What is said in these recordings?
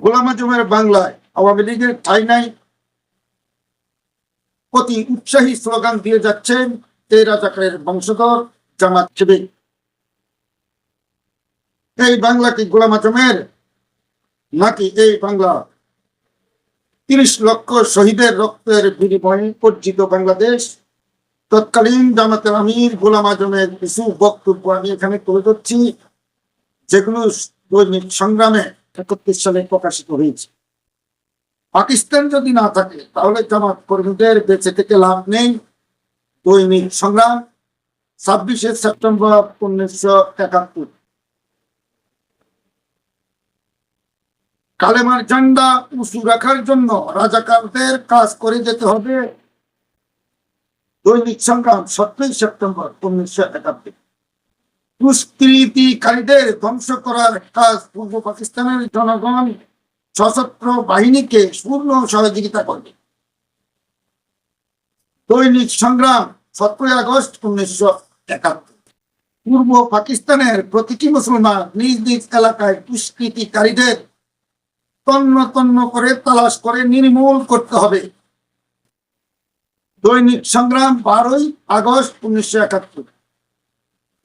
গোলাম আজমের বাংলায় আওয়ামী লীগের ঠাই নাই। অতি উৎসাহী স্লোগান দিয়ে যাচ্ছেন এই রাজাকারের বংশধর জামাত শিবির। এই বাংলা কি গোলাম আজমের, নাকি এই বাংলা? তিরিশ লক্ষ শহীদের রক্তের বিনিময়ে অর্জিত বাংলাদেশ। তৎকালীন জামাতের আমির গোলাম আজমের কিছু বক্তব্য আমি এখানে তুলে ধরছি। যেগুলো দৈনিক সংগ্রামে একত্রিশ সালে প্রকাশিত হয়েছে। পাকিস্তান যদি না থাকে, তাহলে জামাত কর্মীদের বেঁচে থেকে লাভ নেই। দৈনিক সংগ্রাম, ছাব্বিশে সেপ্টেম্বর উনিশশো একাত্তর। কালেমার ঝান্ডা উঁচু রাখার জন্য রাজাকারদের কাজ করে যেতে হবে। দৈনিক সংগ্রাম, সতেরোই সেপ্টেম্বর উনিশশো একাত্তর। দুষ্কৃতিকারীদের ধ্বংস করার কাজ পূর্ব পাকিস্তানের জনগণ সশস্ত্র বাহিনীকে পূর্ণ সহযোগিতা করবে। দৈনিক সংগ্রাম, সতেরোই আগস্ট, উনিশশো একাত্তর। পূর্ব পাকিস্তানের প্রতিটি মুসলমান নিজ নিজ এলাকায় দুষ্কৃতিকারীদের তন্ন তন্ন করে তালাশ করে নির্মূল করতে হবে। দৈনিক সংগ্রাম, বারোই আগস্ট, উনিশশো একাত্তর।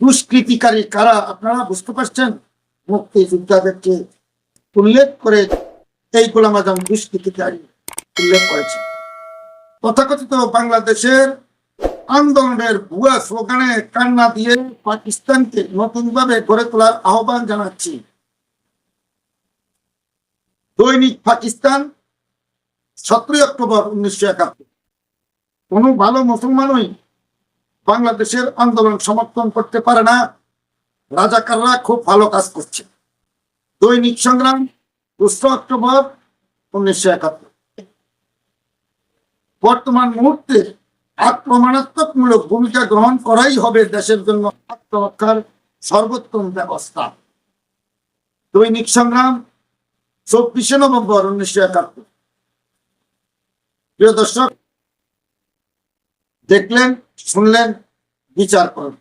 দুষ্কৃতিকারী কারা আপনারা বুঝতে পারছেন? মুক্তিযোদ্ধাদেরকে উল্লেখ করে এই গোলাম আজম দুষ্কৃতিকারী উল্লেখ করেছে তথাকথিত বাংলাদেশের আন্দোলনের ভুয়া স্লোগানে কান্না দিয়ে পাকিস্তানকে নতুনভাবে গড়ে তোলার আহ্বান জানাচ্ছি। দৈনিক পাকিস্তান, সতেরোই অক্টোবর উনিশশো একাত্তর। কোন ভালো মুসলমানই বাংলাদেশের আন্দোলন সমর্থন করতে পারে না। রাজাকাররা খুব ভালো কাজ করছে। দৈনিক সংগ্রাম দোসরা অক্টোবর উনিশশো একাত্তর। বর্তমান মুহূর্তে আক্রমণাত্মকমূলক ভূমিকা গ্রহণ করাই হবে দেশের জন্য আত্মরক্ষার সর্বোত্তম ব্যবস্থা। দৈনিক সংগ্রাম, চব্বিশে নভেম্বর উনিশশো একাত্তর। প্রিয় দর্শক, দেখলেন শুনলেন বিচার করুন।